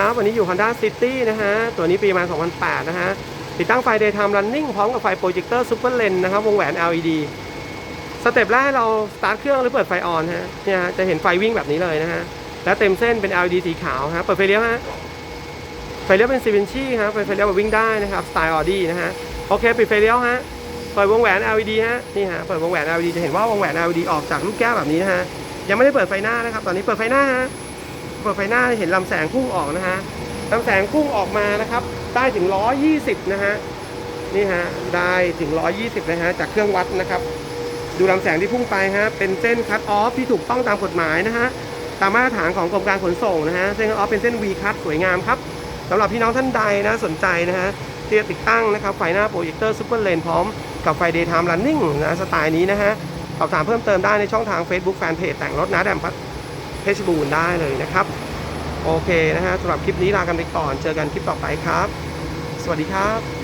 ครับวันนี้อยู่ Honda City นะฮะ ตัวนี้ปีประมาณ2008 นะฮะ ติดตั้งไฟ Daytime Running พร้อมกับไฟโปรเจคเตอร์ Super Lens นะครับ วงแหวน LED สเต็ปแรกเราสตาร์ทเครื่องหรือเปิดไฟออนฮะ เนี่ยฮะจะเห็นไฟวิ่งแบบนี้เลยนะฮะ และเต็มเส้นเป็น LED สีขาวฮะ เปิดไฟเลี้ยวฮะ ไฟเลี้ยวเป็นซีวินชี่ฮะไฟเลี้ยวแบบวิ่งได้นะครับ สไตล์ออดี้นะฮะ โอเค ปิดไฟเลี้ยวฮะ เปิดวงแหวน LED ฮะ นี่ฮะ เปิดวงแหวน LED จะเห็นว่าวงแหวน LED ออกจากลูกแก้วแบบนี้นะฮะ ยังไม่ได้เปิดไฟหน้านะครับ ตอนนี้เปิดไฟหน้าฮะ เปิดไฟหน้าเห็นลำแสงพุ่งออกนะฮะลำแสงพุ่งออกมานะครับ ได้ถึง 120 นะฮะนี่ฮะได้ถึง 120นะฮะจากเครื่องวัดนะครับ ดูลำแสงที่พุ่งไปฮะเป็นเส้นคัตออฟที่ถูกต้องตามกฎหมายนะฮะตามมาตรฐานของกรมการขนส่งนะฮะเส้นคัตออฟเป็นเส้น V คัตสวยงามครับสำหรับพี่น้องท่านใดนะสนใจนะฮะที่จะติดตั้งนะครับไฟหน้าโปรเจคเตอร์ซูเปอร์เลนพร้อมกับไฟ Daytime Running นะสไตล์นี้นะฮะสอบถามเพิ่มเติมได้ในช่องทาง Facebook Fanpage แต่งรถนะแดมพัท เพชรบูรณ์ได้เลยนะครับ โอเคนะฮะสำหรับคลิปนี้ลากันไปก่อน เจอกันคลิปต่อไปครับ สวัสดีครับ